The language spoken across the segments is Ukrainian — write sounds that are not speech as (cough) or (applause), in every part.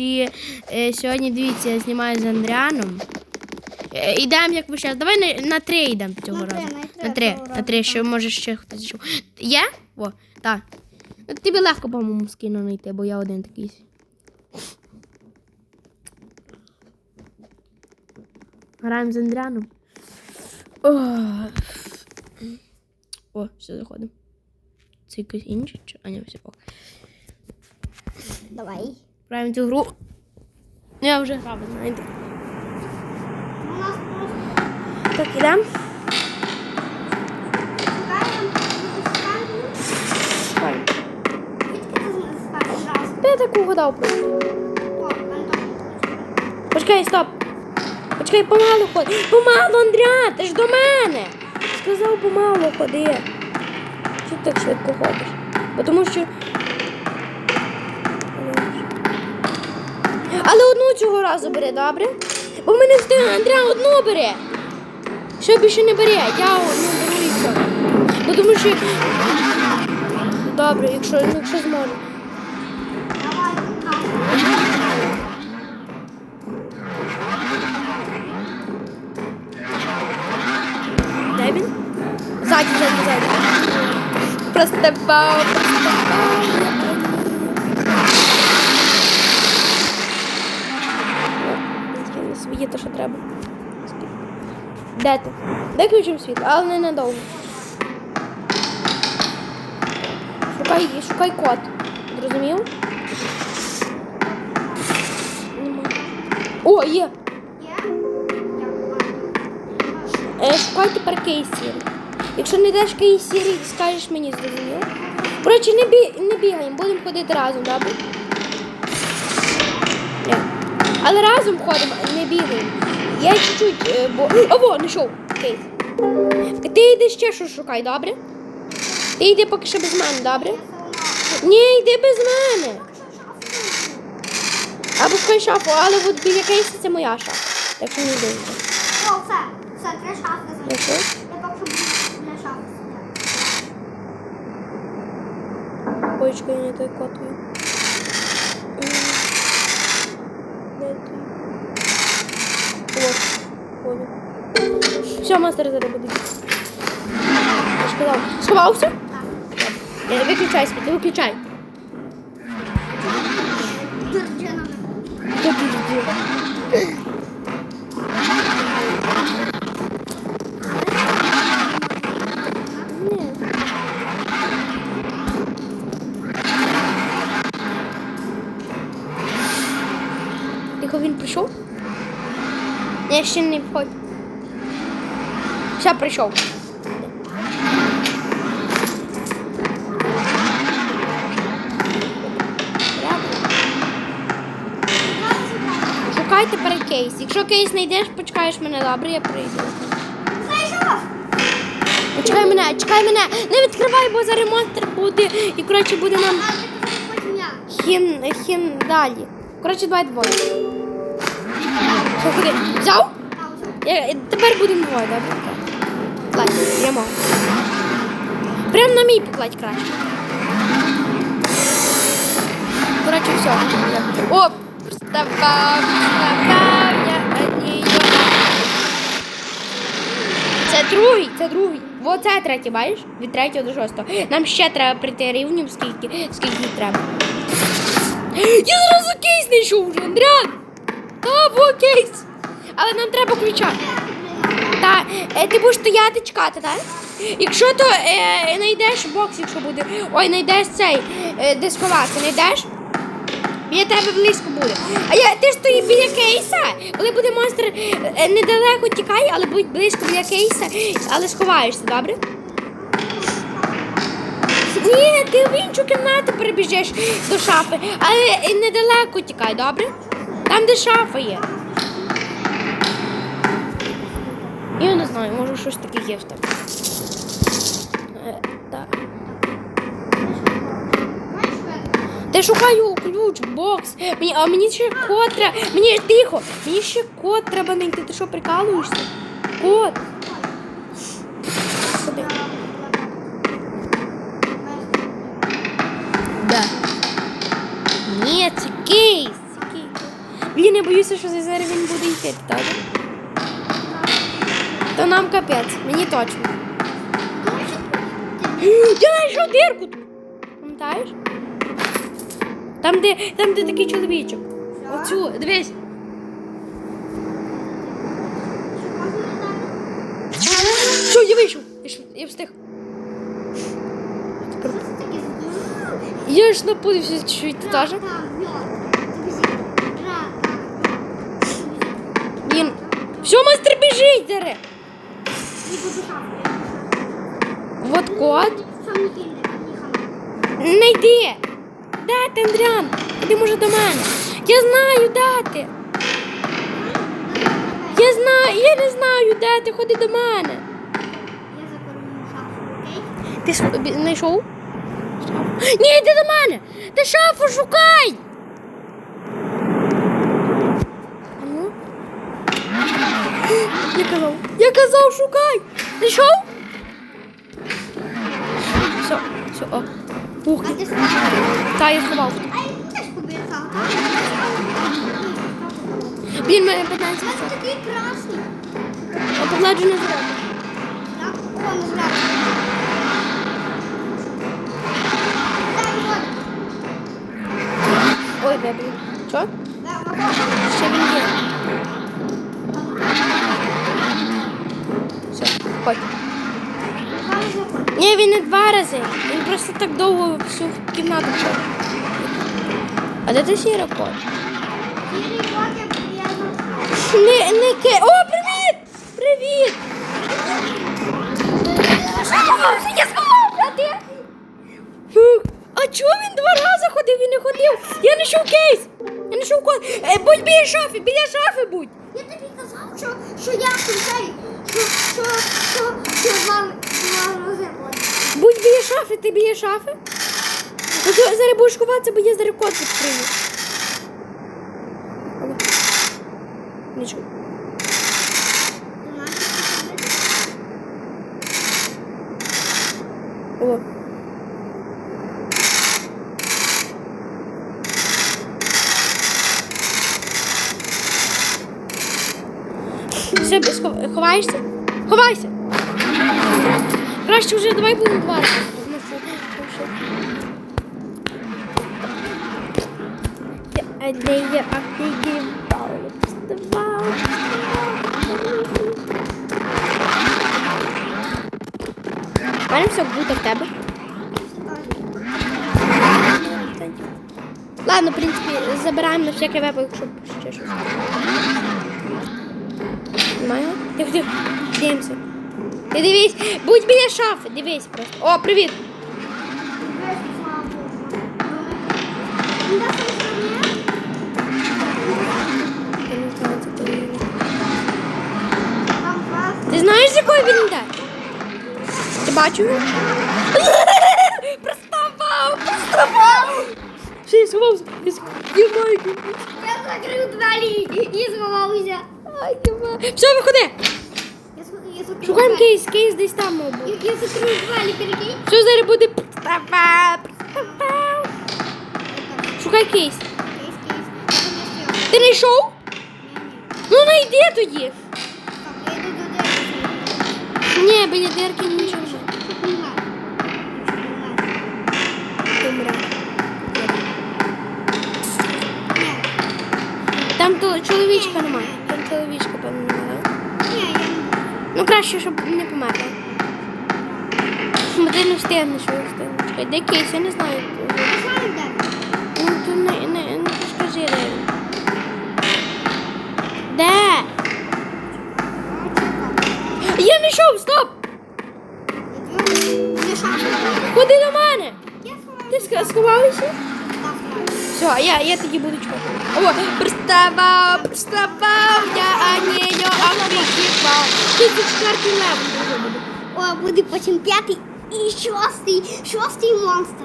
друзі. Е, Сьогодні дивіться, я знімаю з Андріаном. Е, Ідемо, як ви зараз. Давай на, на три йдемо цього На три, разу. на три На три, цього на разу, три, що може ще хтось йшов. Є? О, так. Ну, Тобі легко, по-моєму, скину знайти, бо я один такий. Граємо з Андріаном. О, О все, заходимо. Це якийсь інший? чи- А, ні, все. О. Давай. Граємо цю гру. Я вже грав, знаєте. Так, ідемо. Та так угадав просто. Почекай, стоп. Почекай, помалу ходи. Помалу, Андріан, ти ж до мене. Сказав, помалу ходи. Що ти так швидко ходиш? Бо Тому що. Але одну цього разу бери, добре? Бо мене встигне Андріан одну бере. Що більше не бере, я одну беру і все. Бо тому що. Добре, якщо, якщо зможу. Де він? Ззаді, ззаді, ззаді. Простебав, простебав. Своє те, що треба. Де ти? Де ключом світло, але не надовго. Шукай, шукай код. Зрозумів? О, є! Є? Е, шукай тепер кейсір. Якщо не йдеш кейсір, скажеш мені, зрозуміло? Коротше, не, бі... не бігаємо, будемо ходити разом, добре? Але разом ходимо, бігаємо. Я чуть-чуть, е, бо. О, во, знайшов кейс. Ти йди ще що шукай, добре? Ти йди поки що без мене, добре? Ні, йди без мене. Або шукай шафу, але от біля кейсу це моя шафа. Так що не йди. О, все. Все, три шафи знайшов. Я поки що для шафи. Ой, чекай, не той кот є. М, Де ти? От, понял. Все, мастер зараз буде. Я. Сховався? Так. Е, Виключай світло, виключай. Тихо він прийшов? Ні, ще не входь. Все, прийшов. Шукай тепер кейс. Якщо кейс знайдеш, почекаєш мене, добре, я прийду. Знайшов! Чекай мене, чекай мене. Не відкривай, бо зараз монстр буде. І коротше буде нам хін, хін далі. Коротше, давай двоє. Що ходи? Взяв? Тепер будемо двоє, добре? Прямо. Прям на мій покладь краще. Коротше, все. О, вставав, вставав, я однією. Це другий, це другий. Во це третій, бачиш? Від третього до шостого. Нам ще треба прийти рівнем, скільки, скільки треба. Я зразу кейс знайшов Андріан! Та, во кейс! Але нам треба ключа. Та, е, ти будеш стояти чекати, так? Якщо то е, знайдеш бокс, якщо буде. Ой, знайдеш цей, е, де сховатися, знайдеш? Біля тебе близько буде. А я, ти ж біля кейса, коли буде монстр е, недалеко тікай, але будь близько біля кейса, але сховаєшся, добре? Ні, ти в іншу кімнату перебіжиш до шафи, але е, недалеко тікай, добре? Там, де шафа є. Я не знаю, може щось таке є в тебе. Е, так. Шукаю ключ, бокс. Мені, а мені ще код треба. Мені тихо, мені ще код треба знайти. Ти що прикалуєшся? Код. Ходи. Да. Ні, кейс. Це я боюся, що зараз він буде йти, так? То нам капець, мені точно. Я знайшов дирку тут. Пам'ятаєш? Там, де, там, де такий чоловічок. Оцю, дивись. Що, я вийшов? Я, ж- я встиг. Тепер- Я ж напудився чуть-чуть, ти теж? Він. Все, мастер біжить зараз. Вот код. Не йди. Де ти, Андріан? Іди може до мене. Я знаю, де ти. Я знаю, я не знаю, де ти. Ходи до мене. Я Ти ж бі- знайшов? Ні, йди до мене! Ти шафу шукай! Ну? Я казав, я казав, шукай! Знайшов? Все, все, о. Ух, ти. Та, я сховав. Він мене 15. такий красний. Я погладжу не зробив. Так, он зразу. Так. Ой, вибрав. Що? Да, ходь. Ні, він не два рази. Він просто так довго всю кімнату ходить. А де ти сіра кот? Не, не ке. О, привіт! Привіт! Я сховався, а чого він два рази ходив? Він не ходив. Я не йшов кейс. Я не код. Е, будь біля шафи, біля шафи будь. Я тобі казав, що, що я цей, Будь біля шафи, ти біля шафи. Ну ти зараз будеш ховатися, бо я зараз код відкрию. Нічого. О. Все, ховаєшся? Ховайся! Краще вже давай будемо два рази. Тому що- тому що- Я- а де я офігівала, вставала, мене все буде в тебе. Ладно, в принципі, забираємо на всякий випадок, щоб ще щось. Немає? Я хотів. Дивимося. Ти дивись, будь біля шафи, дивись просто. О, привіт! Я не знаю, це той. Ти знаєш, з якої він йде? Ти бачив? його? (laughs) Приставав! Приставав! Ще я сховався. Я сх- Я майку. Я закрив двері і сховався. Ай, Діма. Все, виходи! Шукаємо кейс, кейс десь там мав бути. Я, закрив двері, перекинь. Все зараз буде. Шукай кейс. Кейс, кейс. Ти не йшов? Ну найди тоді. Я йду до двері. Ні, дірки нічого вже. Там то чоловічка немає. Там чоловічка, не. Ну краще, щоб не померла. Бо ти не встигнеш. Чекай, де кейс? Я не знаю. Ну то не, не, не скажи, де. Де? Я не йшов, стоп! Ходи до мене! Ти сховалися? Все, я, я тоді буду чекати. О, приставав, приставав, я анею офігівав. Тут за четвертий левел. О, буде потім п'ятий і шостий, шостий монстр.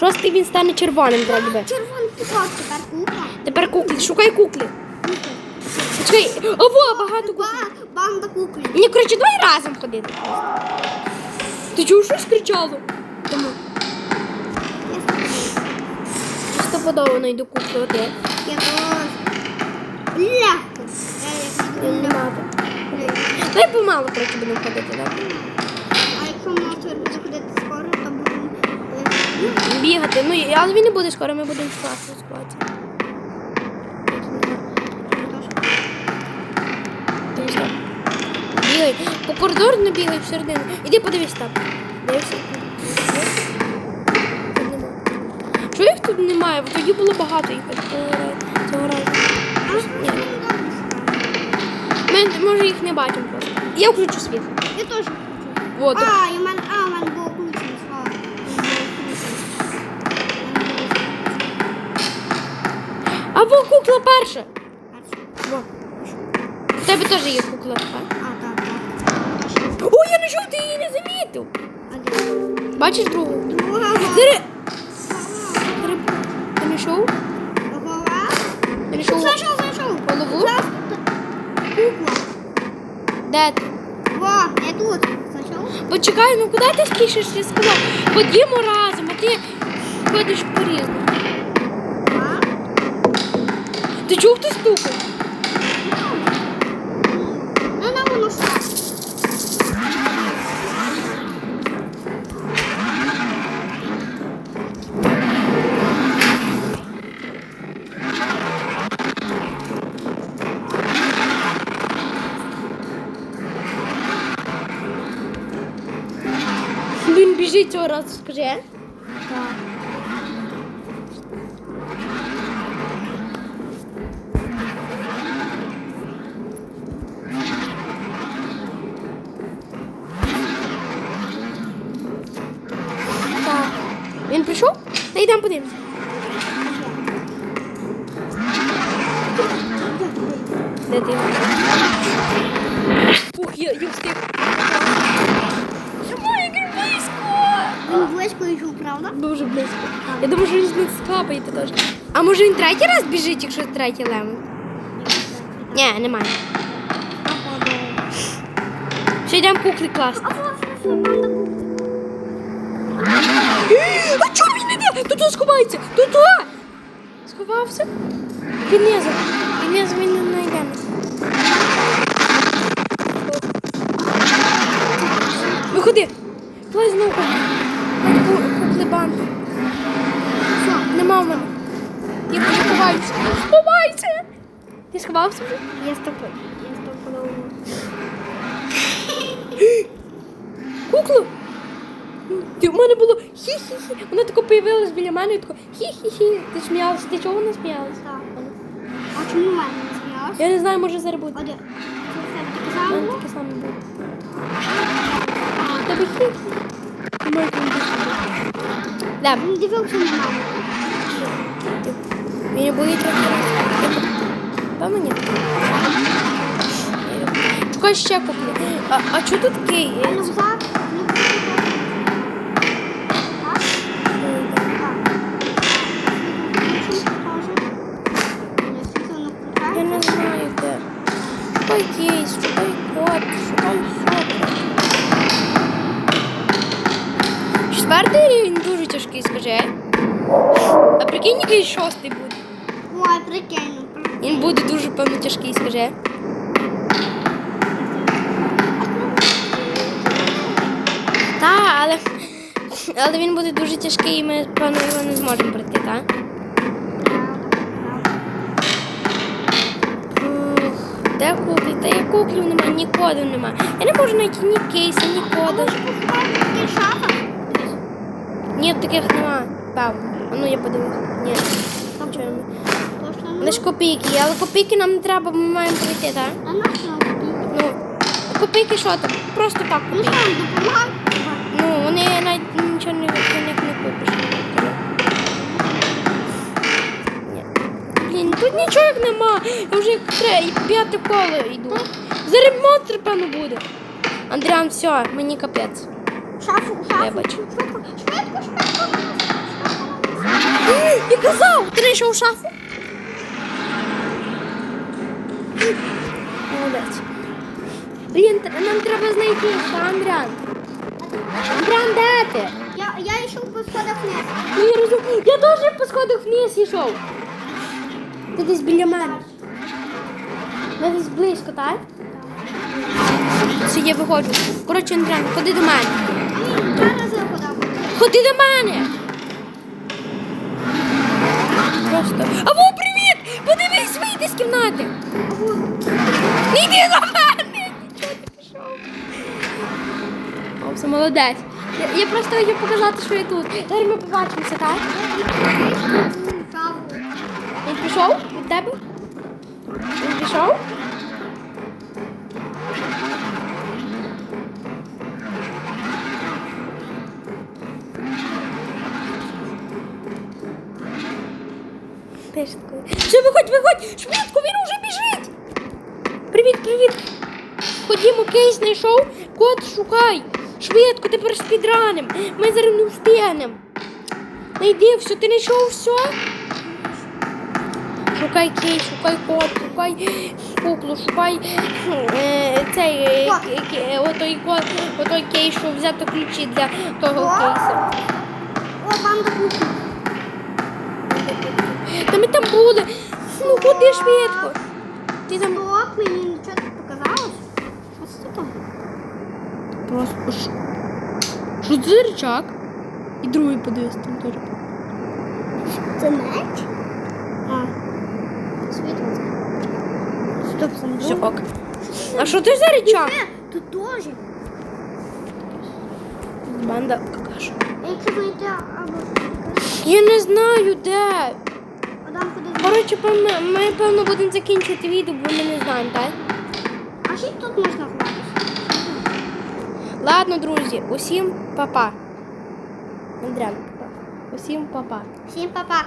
Шостий він стане червоним вроді би. Червоний кукол тепер кукла. Тепер куклі, шукай куклі. Чекай, ого, багато куклі. Ба- Банда куклі. Ні, коротше, давай разом ходити. Ти чув, щось кричало? Тому Стопудово знайду куклу. От я. Мати. Давай помалу трохи будемо ходити, так? А якщо монстр буде ходити скоро, то будемо... е, Бігати. Ну, але він не буде скоро, ми будемо ризикувати. Дивись. Бігай. По коридору не бігай всередину. Іди подивись там. Дивися. Тут нема. Чого їх тут немає? Бо тоді було багато їх цього разу- цього разу. Ми, може, їх не бачимо просто. Я включу світ. Я теж. Вот. А, і в мене, а, в мене було включено. Або кукла перша. Во. У тебе теж є кукла. так? А, так, так. О, я знайшов, ти її не замітив. Бачиш другу? Друга знайшов? голова. Знайшов Знайшов, знайшов. голову? Кукла. Де ти? Во, я тут. Знайшов? Почекай, ну куди ти спішиш? Я сказав, ходімо разом, а ти ходиш в порілку. Ти чув, хто стукає? Він біжить цього разу, скажи. Так. Так. Він прийшов? Та йдемо подивимося. Де ти? Ух, я, я встиг. Близько йшов, правда? Дуже близько. Я думаю, що він з них скапаєте теж. А може він третій раз біжить, якщо третій левел? Ні, немає. Ще йдемо куклі класти. А (gasps) чого він не йде? Тут сховається! Тут! Сховався? Під низом. Під низом він не знайде нас. Виходи! Давай знову Куклі банди. Все, нема в мене. Я ховаюся. Ховайся! Ти сховався вже? Я стопу. Я стопу. (gasps) Куклу? Ти в мене було хі-хі-хі. Вона тако появилась біля мене і тако хі-хі-хі. Ти сміялася. Ти чого не сміялася? Так. А чому в мене не сміялась? Я не знаю, може зараз буде. Оде. Це таке саме? таке саме буде. Тебе хі-хі. Не будеш. Да. Він дивився на мене. Мені буде трохи. Певно ні. Чекай ще куплю. А, а чого тут кей? А шостий буде. Ой, прикинь. ну. Він буде дуже певно тяжкий, скажи. Так, але, але він буде дуже тяжкий і ми, певно, його не зможемо пройти, так? Де куклі? Та я куклів нема, ні кодів нема. Я не можу знайти ні кейса, ні кода. шафа? Ні, таких нема. Певно. А ну я подивлюсь. Ні. Не Лиш копійки, але копійки нам не треба, бо ми маємо пройти, так? А на що купити? Ну, копійки що там? Просто так Ну що допомагати? Ну, вони навіть нічого не, за них не купиш. Ні. Блін, тут нічого як нема. Я вже як п'яте коло йду. Зараз монстр, певно, буде. Андріан, все, мені капець. Шафу, шафу. Вибач. Швидко, швидко, швидко. (gasps) Я казав, ти знайшов шафу? Молодець. Блін, нам треба знайти ще Андріан. Андріан, де ти? Я, я йшов по сходах вниз. Ну, я розумію. Я теж по сходах вниз йшов. Ти десь біля мене. Ми десь близько, так? Все, я виходжу. Коротше, Андріан, ходи до мене. Ні, я подам. Ходи до мене. Просто. Аво, привіт! Подивись, вийди з кімнати. Не йди до мене! Чого ти пішов? О, все молодець. Я, я просто хочу показати, що я тут. Зараз ми побачимося, так? Він пішов від тебе? Він пішов? Теж такий. Все, виходь, виходь! Швидко, він уже біжить! Привіт, привіт! Ходімо, кейс знайшов, код шукай! Швидко, тепер спідраним! Ми зараз не встигнемо! Найди все, ти знайшов все? Шукай кейс, шукай код, шукай куклу, шукай е, цей е, ке- отой код, отой кейс, щоб взяти ключі для того кейсу. О, банда кухні. Та ми там були. Ну ходи швидко. Ти там Стоп, мені нічого не показалось. А що там? просто що це за рычаг? І другий подивись там теж. Це меч? А. Світло. Стоп, не Все ок. А що це за рычаг? Е, Тут теж. Банда какаша. Я не знаю де. Коротше, ми певно будемо закінчити відео, бо ми не знаємо, так? А ще тут можна ховатися. Ладно, друзі, усім па-па. Андрян, па-па. Усім па-па. Всім па-па.